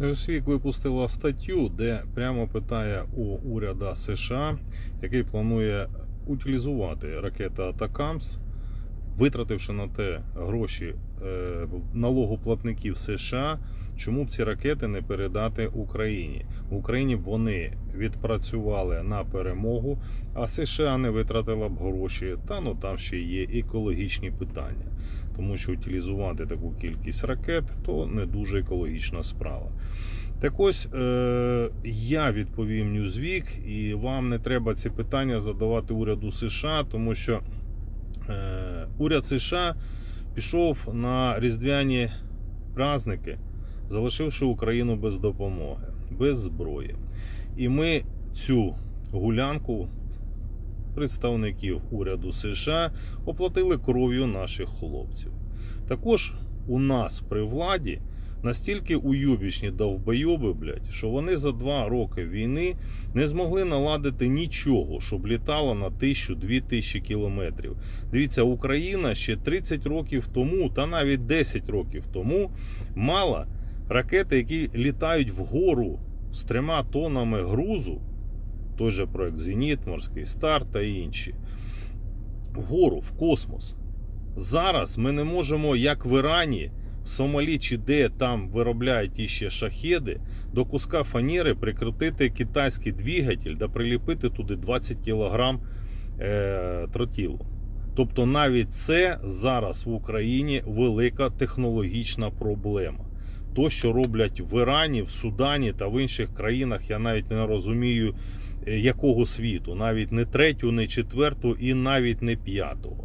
Newsweek випустила статтю, де прямо питає у уряда США, який планує утилізувати ракети Атакамс, витративши на те гроші е, налогоплатників США. Чому б ці ракети не передати Україні? В Україні вони відпрацювали на перемогу, а США не витратила б гроші. Та ну там ще є екологічні питання, тому що утилізувати таку кількість ракет то не дуже екологічна справа. Так ось е, я відповім Newsweek, і вам не треба ці питання задавати уряду США, тому що е, уряд США пішов на різдвяні праздники, залишивши Україну без допомоги, без зброї. І ми цю гулянку представників уряду США оплатили кров'ю наших хлопців. Також у нас при владі настільки уйобічні довбойоби, блядь, що вони за два роки війни не змогли наладити нічого, щоб літало на тисячу-дві тисячі кілометрів. Дивіться, Україна ще 30 років тому, та навіть 10 років тому, мала ракети, які літають вгору з трьома тоннами грузу. Той же проект Зеніт, Морський Старт та інші. Вгору, в космос. Зараз ми не можемо, як в Ірані, Сомалі чи де там виробляють ті ще шахеди, до куска фанери прикрутити китайський двигатель та приліпити туди 20 кг е, тротілу. Тобто навіть це зараз в Україні велика технологічна проблема. То, що роблять в Ірані, в Судані та в інших країнах, я навіть не розумію, е, якого світу, навіть не третю, не четверту і навіть не п'ятого.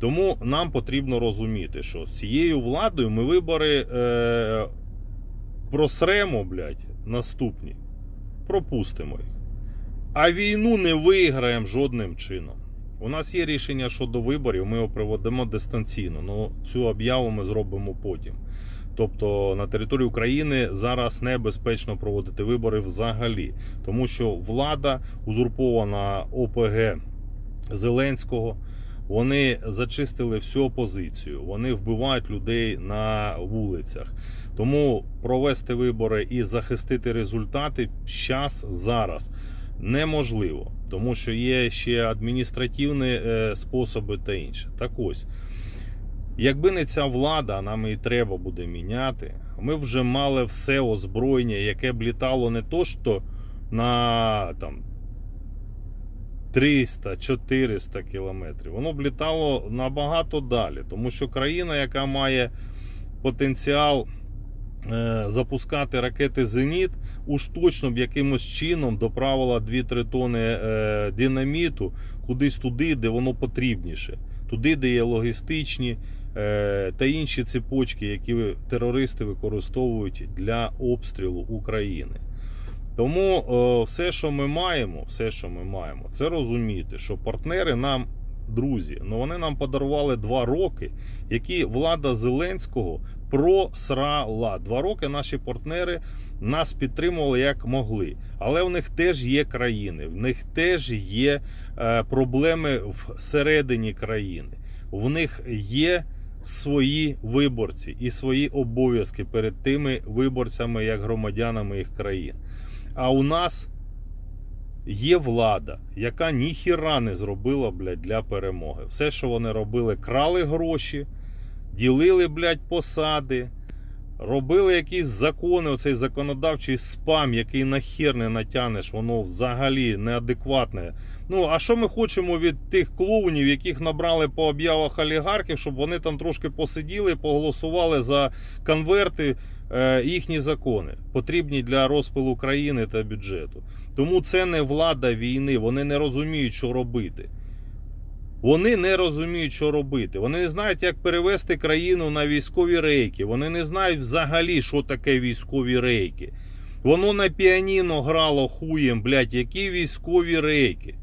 Тому нам потрібно розуміти, що з цією владою ми вибори е, просремо, блядь, наступні, пропустимо їх. А війну не виграємо жодним чином. У нас є рішення щодо виборів, ми його проведемо дистанційно. Ну цю об'яву ми зробимо потім. Тобто на території України зараз небезпечно проводити вибори взагалі, тому що влада узурпована ОПГ Зеленського. Вони зачистили всю опозицію, вони вбивають людей на вулицях. Тому провести вибори і захистити результати час зараз неможливо, тому що є ще адміністративні е, способи та інше. Так ось, якби не ця влада, нам і треба буде міняти. Ми вже мали все озброєння, яке б літало не то, що на там. 300-400 кілометрів. Воно б літало набагато далі, тому що країна, яка має потенціал е, запускати ракети Зеніт, уж точно б якимось чином доправила 2-3 тони е, динаміту кудись туди, де воно потрібніше, туди, де є логістичні е, та інші цепочки, які терористи використовують для обстрілу України. Тому е, все, що ми маємо, все, що ми маємо, це розуміти, що партнери нам, друзі, ну вони нам подарували два роки, які влада Зеленського просрала. Два роки наші партнери нас підтримували як могли. Але в них теж є країни, в них теж є е, проблеми всередині країни. В них є свої виборці і свої обов'язки перед тими виборцями, як громадянами їх країн. А у нас є влада, яка ніхіра не зробила блядь, для перемоги. Все, що вони робили, крали гроші, ділили блядь, посади, робили якісь закони, оцей законодавчий спам, який нахер не натянеш, воно взагалі неадекватне. Ну, а що ми хочемо від тих клоунів, яких набрали по об'явах олігархів, щоб вони там трошки посиділи, поголосували за конверти е, їхні закони, потрібні для розпилу країни та бюджету. Тому це не влада війни, вони не розуміють, що робити. Вони не розуміють, що робити. Вони не знають, як перевести країну на військові рейки. Вони не знають взагалі, що таке військові рейки. Воно на піаніно грало хуєм, блядь, які військові рейки.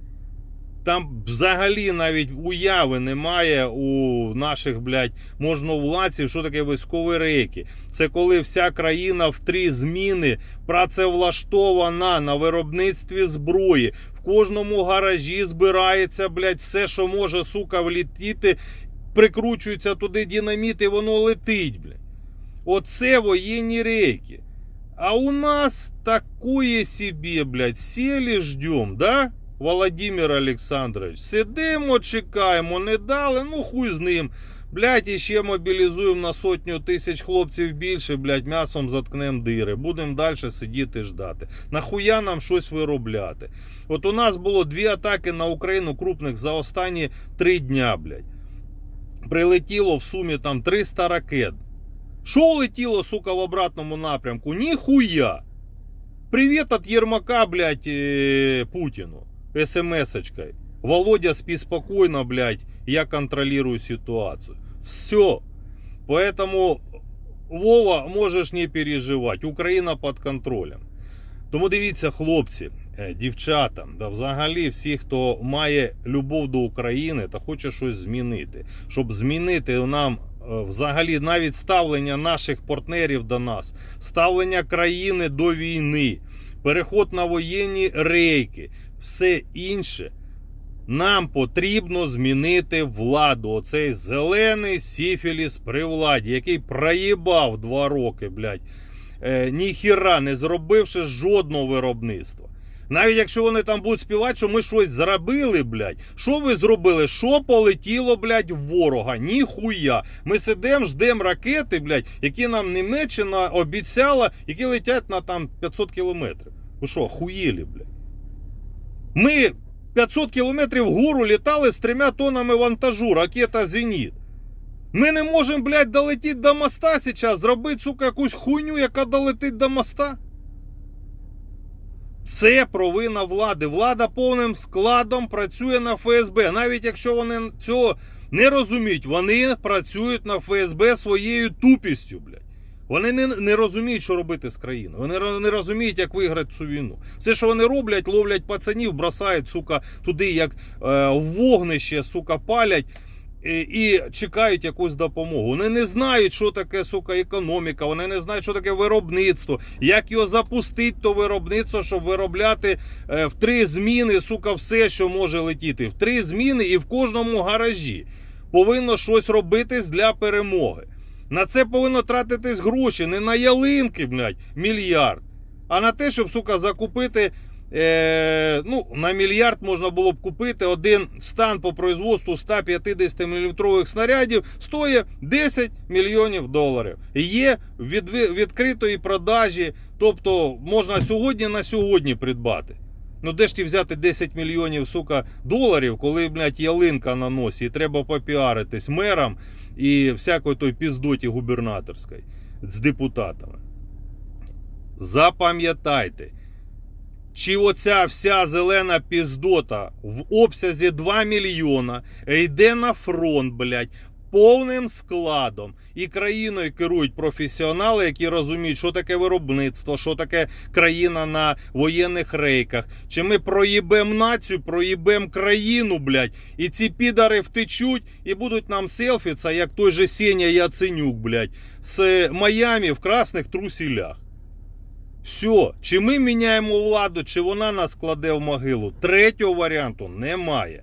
Там взагалі навіть уяви немає у наших, блядь, можновладців, що таке військові рейки. Це коли вся країна в три зміни працевлаштована на виробництві зброї. В кожному гаражі збирається, блядь, все, що може, сука, влітіти, прикручується туди динаміт і воно летить, блядь. Оце воєнні рейки. А у нас такое себе, блядь, сели ждем, да? Володимир Олександрович, сидимо, чекаємо, не дали, ну хуй з ним. Блядь, іще мобілізуємо на сотню тисяч хлопців більше, блядь, м'ясом заткнем дири. Будемо далі сидіти ждати. Нахуя нам щось виробляти? От у нас було дві атаки на Україну крупних за останні три дня, блядь. Прилетіло в сумі там 300 ракет. Що летіло, сука, в обратному напрямку? Ніхуя. Привіт от Єрмака, блядь, е, Путіну. СМС-очкой. Володя, спи спокойно, блядь, я контролирую ситуацию. Все. Поэтому, Вова, можеш не переживати. Україна під контролем. Тому дивіться, хлопці, е, дівчата, да взагалі всі, хто має любов до України та хоче щось змінити, щоб змінити нам е, взагалі навіть ставлення наших партнерів до нас, ставлення країни до війни, переход на воєнні рейки, все інше. Нам потрібно змінити владу. Оцей зелений сіфіліс при владі, який проїбав два роки, блядь, е, ніхіра не зробивши жодного виробництва. Навіть якщо вони там будуть співати, що ми щось зробили, блядь. Що ви зробили? Що полетіло, блядь, ворога? Ніхуя. Ми сидимо, ждемо ракети, блядь, які нам Німеччина обіцяла, які летять на там 500 кілометрів. Ви що, хуєлі, блядь? Ми 500 кілометрів вгору літали з трьома тоннами вантажу, ракета Зеніт. Ми не можемо, блядь, долетіти до моста зараз, зробити, сука, якусь хуйню, яка долетить до моста. Це провина влади. Влада повним складом працює на ФСБ. Навіть якщо вони цього не розуміють, вони працюють на ФСБ своєю тупістю, блядь. Вони не, не розуміють, що робити з країною. Вони не розуміють, як виграти цю війну. Все, що вони роблять, ловлять пацанів, бросають, сука, туди, як е, вогнище, сука, палять. І, чекають якусь допомогу. Вони не знають, що таке сука економіка. Вони не знають, що таке виробництво, як його запустити, то виробництво, щоб виробляти е, в три зміни, сука, все, що може летіти. В три зміни і в кожному гаражі повинно щось робитись для перемоги. На це повинно тратитись гроші, не на ялинки, блядь, мільярд, а на те, щоб, сука, закупити. Е, ну, на мільярд можна було б купити один стан по производству 150 мм снарядів, стоїть 10 мільйонів доларів. Є в відкритої продажі, тобто можна сьогодні на сьогодні придбати. Ну де ж ті взяти 10 мільйонів сука, доларів, коли, блядь, ялинка на носі, і треба попіаритись мерам і всякої той піздоті губернаторської з депутатами. Запам'ятайте, чи оця вся зелена піздота в обсязі 2 мільйона йде на фронт, блядь, повним складом. І країною керують професіонали, які розуміють, що таке виробництво, що таке країна на воєнних рейках. Чи ми проїбем націю, проїбем країну, блядь, і ці підари втечуть і будуть нам селфіться, як той же Сеня Яценюк, блядь, з Майамі в красних трусілях. Все, чи ми міняємо владу, чи вона нас кладе в могилу. Третього варіанту немає.